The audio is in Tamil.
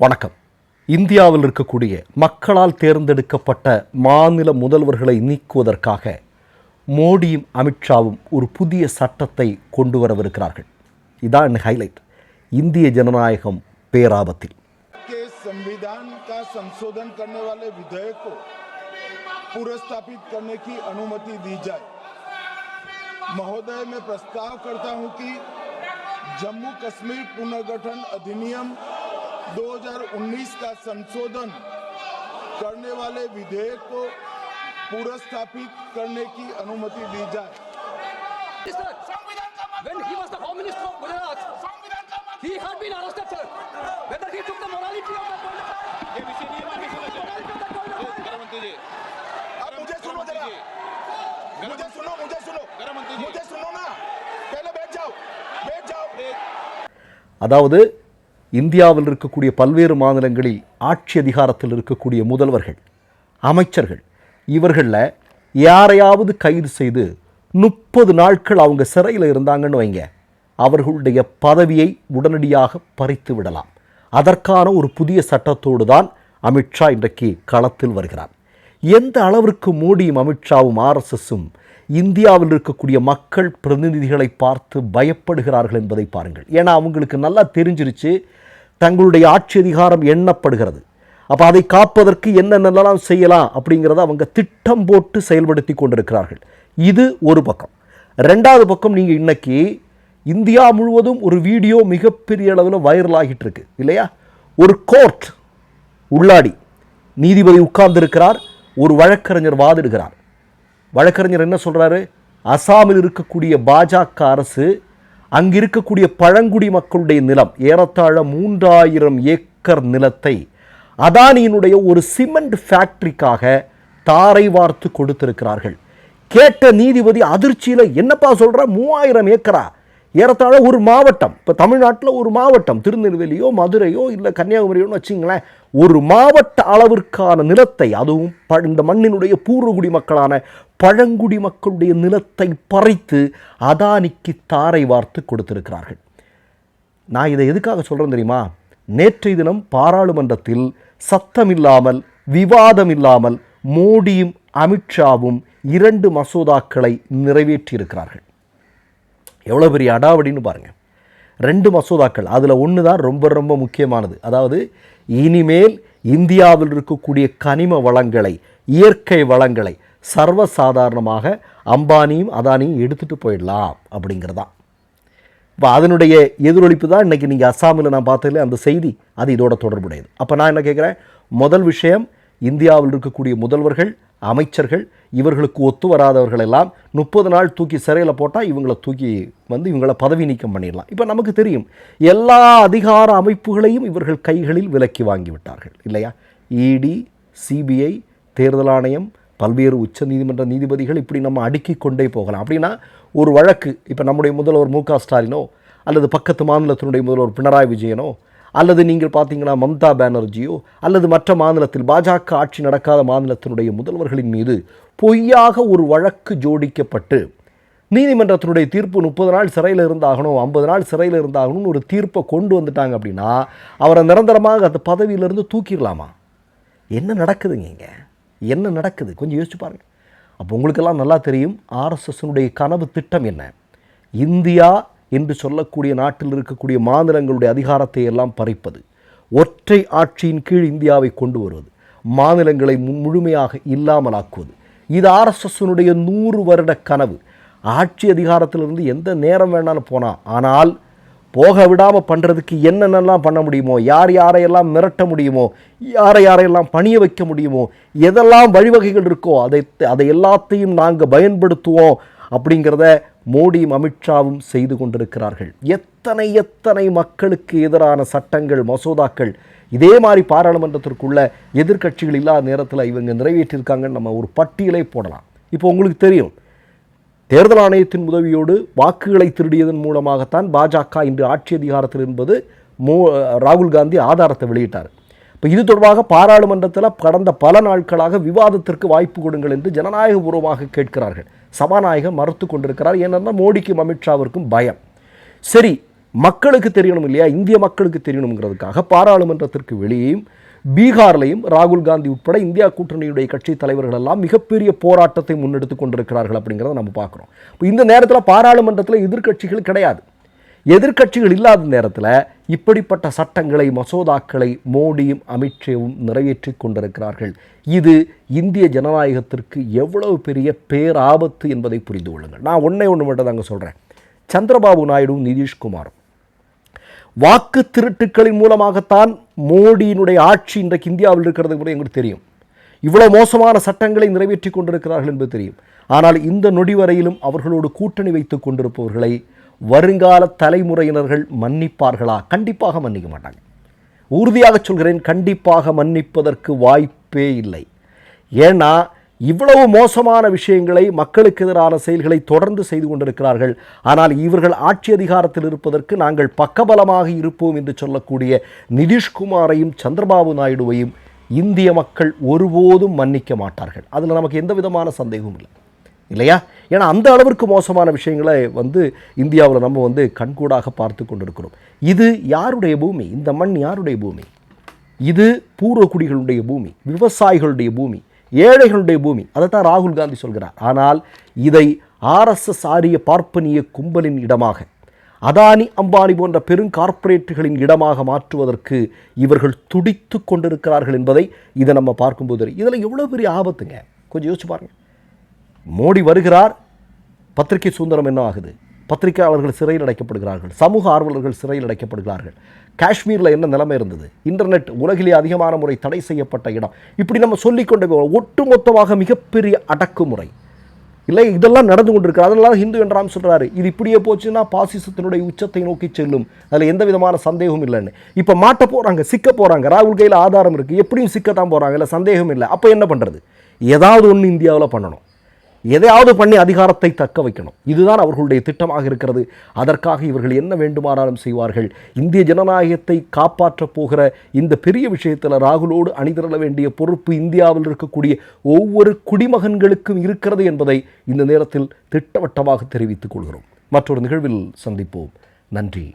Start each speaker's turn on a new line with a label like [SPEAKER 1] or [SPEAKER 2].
[SPEAKER 1] வணக்கம் இந்தியாவில் இருக்கக்கூடிய மக்களால் தேர்ந்தெடுக்கப்பட்ட மாநில முதல்வர்களை நீக்குவதற்காக மோடியும் அமித்ஷாவும் ஒரு புதிய சட்டத்தை கொண்டு வரவிருக்கிறார்கள் இதான் ஹைலைட் இந்திய ஜனநாயகம் பேராபத்தில்
[SPEAKER 2] के संविधान का संशोधन करने वाले विधेयक को पुरस्थापित करने की अनुमति दी जाए महोदय मैं प्रस्ताव करता हूं कि जम्मू कश्मीर पुनर्गठन अधिनियम 2019 का संशोधन करने वाले विधेयक को पुरस्थापित करने की अनुमति दी जाए
[SPEAKER 3] Sir, when he was the Home Minister of Gujarat, he had been arrested, sir. Whether he took the morality of the politics,
[SPEAKER 2] अब मुझे सुनो जरा, मुझे सुनो, मुझे सुनो, मुझे सुनो ना, पहले बैठ जाओ, बैठ जाओ.
[SPEAKER 1] अदावदे இந்தியாவில் இருக்கக்கூடிய பல்வேறு மாநிலங்களில் ஆட்சி அதிகாரத்தில் இருக்கக்கூடிய முதல்வர்கள் அமைச்சர்கள் இவர்களில் யாரையாவது கைது செய்து முப்பது நாட்கள் அவங்க சிறையில் இருந்தாங்கன்னு வைங்க. அவர்களுடைய பதவியை உடனடியாக பறித்து விடலாம். அதற்கான ஒரு புதிய சட்டத்தோடு தான் அமித்ஷா இன்றைக்கு களத்தில் வருகிறார். எந்த அளவிற்கு மோடியும் அமித்ஷாவும் ஆர்எஸ்எஸும் இந்தியாவில் இருக்கக்கூடிய மக்கள் பிரதிநிதிகளை பார்த்து பயப்படுகிறார்கள் என்பதை பாருங்கள். ஏன்னா அவங்களுக்கு நல்லா தெரிஞ்சிருச்சு. தங்களுடைய ஆட்சி அதிகாரம் எண்ணப்படுகிறது. அப்போ அதை காப்பதற்கு என்னென்னலாம் செய்யலாம் அப்படிங்கிறத அவங்க திட்டம் போட்டு செயல்படுத்தி கொண்டிருக்கிறார்கள். இது ஒரு பக்கம். ரெண்டாவது பக்கம் நீங்கள் இன்றைக்கி இந்தியா முழுவதும் ஒரு வீடியோ மிகப்பெரிய அளவில் வைரல் ஆகிட்டு இருக்கு இல்லையா? ஒரு கோர்ட் உள்ளாடி நீதிபதி உட்கார்ந்திருக்கிறார் ஒரு வழக்கறிஞர் வாதிடுகிறார். வழக்கறிஞர் என்ன சொல்கிறாரு அசாமில் இருக்கக்கூடிய பாஜக அரசு அங்கு இருக்கக்கூடிய பழங்குடி மக்களுடைய நிலம் ஏறத்தாழ மூன்றாயிரம் ஏக்கர் நிலத்தை அதானியினுடைய ஒரு சிமெண்ட் ஃபேக்டரிக்காக தாரை வார்த்து கொடுத்திருக்கிறார்கள். கேட்ட நீதிபதி அதிர்ச்சியில் என்னப்பா சொல்கிற மூவாயிரம் ஏக்கரா? ஏறத்தாழ ஒரு மாவட்டம். இப்போ தமிழ்நாட்டில் ஒரு மாவட்டம் திருநெல்வேலியோ மதுரையோ இல்லை கன்னியாகுமரியோன்னு வச்சிங்களேன் ஒரு மாவட்ட அளவிற்கான நிலத்தை அதுவும் ப இந்த மண்ணினுடைய பூர்வகுடி மக்களான பழங்குடி மக்களுடைய நிலத்தை பறித்து அதானிக்கு தாரை வார்த்து கொடுத்திருக்கிறார்கள். நான் இதை எதுக்காக சொல்கிறேன் தெரியுமா? நேற்றைய தினம் பாராளுமன்றத்தில் சத்தமில்லாமல் விவாதம் இல்லாமல் மோடியும் அமித்ஷாவும் இரண்டு மசோதாக்களை நிறைவேற்றியிருக்கிறார்கள். எவ்வளோ பெரிய அடாவடின்னு பாருங்கள் ரெண்டு மசோதாக்கள். அதில் ஒன்று தான் ரொம்ப ரொம்ப முக்கியமானது. அதாவது இனிமேல் இந்தியாவில் இருக்கக்கூடிய கனிம வளங்களை இயற்கை வளங்களை சர்வசாதாரணமாக அம்பானியும் அதானியும் எடுத்துகிட்டு போயிடலாம் அப்படிங்கிறதான். இப்போ அதனுடைய எதிரொலிப்பு தான் இன்றைக்கி நீங்கள் அஸ்ஸாமில் நான் பார்த்ததில்ல அந்த செய்தி. அது இதோட தொடர்புடையது. அப்போ நான் என்ன கேட்குறேன் முதல் விஷயம் இந்தியாவில் இருக்கக்கூடிய முதல்வர்கள் அமைச்சர்கள் இவர்களுக்கு ஒத்து வராதவர்கள் எல்லாம் முப்பது நாள் தூக்கி சிறையில் போட்டால் இவங்களை தூக்கி வந்து இவங்களை பதவி நீக்கம் பண்ணிடலாம். இப்போ நமக்கு தெரியும் எல்லா அதிகார அமைப்புகளையும் இவர்கள் கைகளில் விலக்கி வாங்கிவிட்டார்கள் இல்லையா? இடி சிபிஐ தேர்தல் ஆணையம் பல்வேறு உச்ச நீதிமன்ற நீதிபதிகள் இப்படி நம்ம அடுக்கி கொண்டே போகலாம். அப்படின்னா ஒரு வழக்கு இப்போ நம்முடைய முதல்வர் மு க ஸ்டாலினோ அல்லது பக்கத்து மாநிலத்தினுடைய முதல்வர் பினராயி விஜயனோ அல்லது நீங்கள் பார்த்தீங்கன்னா மம்தா பானர்ஜியோ அல்லது மற்ற மாநிலத்தில் பாஜக ஆட்சி நடக்காத மாநிலத்தினுடைய முதல்வர்களின் மீது பொய்யாக ஒரு வழக்கு ஜோடிக்கப்பட்டு நீதிமன்றத்தினுடைய தீர்ப்பு முப்பது நாள் சிறையில் இருந்தாகணும் ஐம்பது நாள் சிறையில் இருந்தாகணும்னு ஒரு தீர்ப்பை கொண்டு வந்துட்டாங்க அப்படின்னா அவரை நிரந்தரமாக அந்த பதவியிலிருந்து தூக்கிடலாமா? என்ன நடக்குதுங்க இங்கே? என்ன நடக்குது? கொஞ்சம் யோசிச்சு பாருங்கள் அப்போ உங்களுக்கெல்லாம் நல்லா தெரியும் ஆர்எஸ்எஸ்னுடைய கனவு திட்டம் என்ன? இந்தியா என்று சொல்லக்கூடிய நாட்டில் இருக்கக்கூடிய மாநிலங்களுடைய அதிகாரத்தை எல்லாம் பறிப்பது ஒற்றை ஆட்சியின் கீழ் இந்தியாவை கொண்டு வருவது மாநிலங்களை மு- முழுமையாக இல்லாமலாக்குவது இது ஆர்எஸ்எஸ்னுடைய நூறு வருட கனவு. ஆட்சி அதிகாரத்திலிருந்து எந்த நேரம் வேணாலும் போனால் ஆனால் போக விடாமல் பண்ணுறதுக்கு என்னென்னலாம் பண்ண முடியுமோ யார் யாரையெல்லாம் மிரட்ட முடியுமோ யாரை யாரையெல்லாம் பணிய வைக்க முடியுமோ எதெல்லாம் வழிவகைகள் இருக்கோ அதை அதை எல்லாத்தையும் நாங்கள் பயன்படுத்துவோம் அப்படிங்கிறத மோடியும் அமித்ஷாவும் செய்து கொண்டிருக்கிறார்கள். எத்தனை எத்தனை மக்களுக்கு எதிரான சட்டங்கள் மசோதாக்கள் இதே மாதிரி பாராளுமன்றத்திற்குள்ள எதிர்க்கட்சிகள் இல்லாத நேரத்தில் இவங்க நிறைவேற்றியிருக்காங்கன்னு நம்ம ஒரு பட்டியலை போடலாம். இப்போ உங்களுக்கு தெரியும் தேர்தல் ஆணையத்தின் உதவியோடு வாக்குகளை திருடியதன் மூலமாகத்தான் பாஜக இன்று ஆட்சி அதிகாரத்தில் என்பது மோ ராகுல் காந்தி ஆதாரத்தை வெளியிட்டார். இப்போ இது தொடர்பாக பாராளுமன்றத்தில் கடந்த பல நாட்களாக விவாதத்திற்கு வாய்ப்பு கொடுங்கள் என்று ஜனநாயகபூர்வமாக கேட்கிறார்கள். சபாநாயகர் மறுத்து கொண்டிருக்கிறார். ஏன்னா மோடிக்கும் அமித்ஷாவிற்கும் பயம். சரி மக்களுக்கு தெரியணும் இல்லையா? இந்திய மக்களுக்கு தெரியணுங்கிறதுக்காக பாராளுமன்றத்திற்கு வெளியேயும் பீகார்லையும் ராகுல் காந்தி உட்பட இந்தியா கூட்டணியுடைய கட்சி தலைவர்கள் எல்லாம் மிகப்பெரிய போராட்டத்தை முன்னெடுத்து கொண்டிருக்கிறார்கள் அப்படிங்கிறத நம்ம பார்க்குறோம். இப்போ இந்த நேரத்தில் பாராளுமன்றத்தில் எதிர்க்கட்சிகள் கிடையாது. எதிர்க்கட்சிகள் இல்லாத நேரத்தில் இப்படிப்பட்ட சட்டங்களை மசோதாக்களை மோடியும் அமித்ஷாவும் நிறைவேற்றி கொண்டிருக்கிறார்கள். இது இந்திய ஜனநாயகத்திற்கு எவ்வளவு பெரிய பேராபத்து என்பதை புரிந்து கொள்ளுங்கள். நான் ஒன்றே ஒன்று மட்டும் தாங்க சொல்கிறேன் சந்திரபாபு நாயுடும் நிதிஷ்குமாரும் வாக்கு திருட்டுக்களின் மூலமாகத்தான் மோடியினுடைய ஆட்சி இன்றைக்கு இந்தியாவில் இருக்கிறது கூட எங்களுக்கு தெரியும். இவ்வளவு மோசமான சட்டங்களை நிறைவேற்றி கொண்டிருக்கிறார்கள் என்பது தெரியும். ஆனால் இந்த நொடி வரையிலும் அவர்களோடு கூட்டணி வைத்துக் கொண்டிருப்பவர்களை வருங்கால தலைமுறையினர்கள் மன்னிப்பார்களா? கண்டிப்பாக மன்னிக்க மாட்டாங்க. உறுதியாக சொல்கிறேன் கண்டிப்பாக மன்னிப்பதற்கு வாய்ப்பே இல்லை. ஏன்னா இவ்வளவு மோசமான விஷயங்களை மக்களுக்கு எதிரான செயல்களை தொடர்ந்து செய்து கொண்டிருக்கிறார்கள். ஆனால் இவர்கள் ஆட்சி அதிகாரத்தில் இருப்பதற்கு நாங்கள் பக்கபலமாக இருப்போம் என்று சொல்லக்கூடிய நிதிஷ்குமாரையும் சந்திரபாபு நாயுடுவையும் இந்திய மக்கள் ஒருபோதும் மன்னிக்க மாட்டார்கள். அதில் நமக்கு எந்த விதமான சந்தேகமும் இல்லை. இல்லையா? ஏன்னா அந்த அளவிற்கு மோசமான விஷயங்களை வந்து இந்தியாவில் நம்ம வந்து கண்கூடாக பார்த்து கொண்டிருக்கிறோம். இது யாருடைய பூமி? இந்த மண் யாருடைய பூமி? இது பூர்வக்குடிகளுடைய பூமி விவசாயிகளுடைய பூமி ஏழைகளுடைய பூமி. அதைத்தான் ராகுல் காந்தி சொல்கிறார். ஆனால் இதை ஆர்எஸ்எஸ் ஆரிய பார்ப்பனிய கும்பலின் இடமாக அதானி அம்பானி போன்ற பெரும் கார்ப்பரேட்டுகளின் இடமாக மாற்றுவதற்கு இவர்கள் துடித்து கொண்டிருக்கிறார்கள் என்பதை இதை நம்ம பார்க்கும்போது இதில் எவ்வளோ பெரிய ஆபத்துங்க? கொஞ்சம் யோசிச்சு பாருங்கள் மோடி வருகிறார் பத்திரிகை சுதந்திரம் என்ன ஆகுது? பத்திரிகையாளர்கள் சிறையில் அடைக்கப்படுகிறார்கள். சமூக ஆர்வலர்கள் சிறையில் அடைக்கப்படுகிறார்கள். காஷ்மீரில் என்ன நிலைமை இருந்தது? இன்டர்நெட் உலகிலே அதிகமான முறை தடை செய்யப்பட்ட இடம். இப்படி நம்ம சொல்லிக்கொண்டே ஒட்டுமொத்தமாக மிகப்பெரிய அடக்குமுறை. இல்லை இதெல்லாம் நடந்து கொண்டிருக்கு அதெல்லாம் ஹிந்து என்றாம் சொல்கிறாரு இது இப்படியே போச்சுன்னா பாசிசத்தினுடைய உச்சத்தை நோக்கி செல்லும். அதில் எந்த விதமான சந்தேகமும் இல்லைன்னு. இப்போ மாட்ட போகிறாங்க சிக்க போகிறாங்க ராகுல் கையில் ஆதாரம் இருக்குது எப்படியும் சிக்கத்தான் போகிறாங்க இல்லை சந்தேகம் இல்லை. அப்போ என்ன பண்ணுறது ஏதாவது ஒன்று இந்தியாவில் பண்ணணும். எதையாவது பண்ணி அதிகாரத்தை தக்க வைக்கணும். இதுதான் அவர்களுடைய திட்டமாக இருக்கிறது. அதற்காக இவர்கள் என்ன வேண்டுமானாலும் செய்வார்கள். இந்திய ஜனநாயகத்தை காப்பாற்றப் போகிற இந்த பெரிய விஷயத்தில் ராகுலோடு அணிதிரள வேண்டிய பொறுப்பு இந்தியாவில் இருக்கக்கூடிய ஒவ்வொரு குடிமகன்களுக்கும் இருக்கிறது என்பதை இந்த நேரத்தில் திட்டவட்டமாக தெரிவித்துக் கொள்கிறோம். மற்றொரு நிகழ்வில் சந்திப்போம். நன்றி.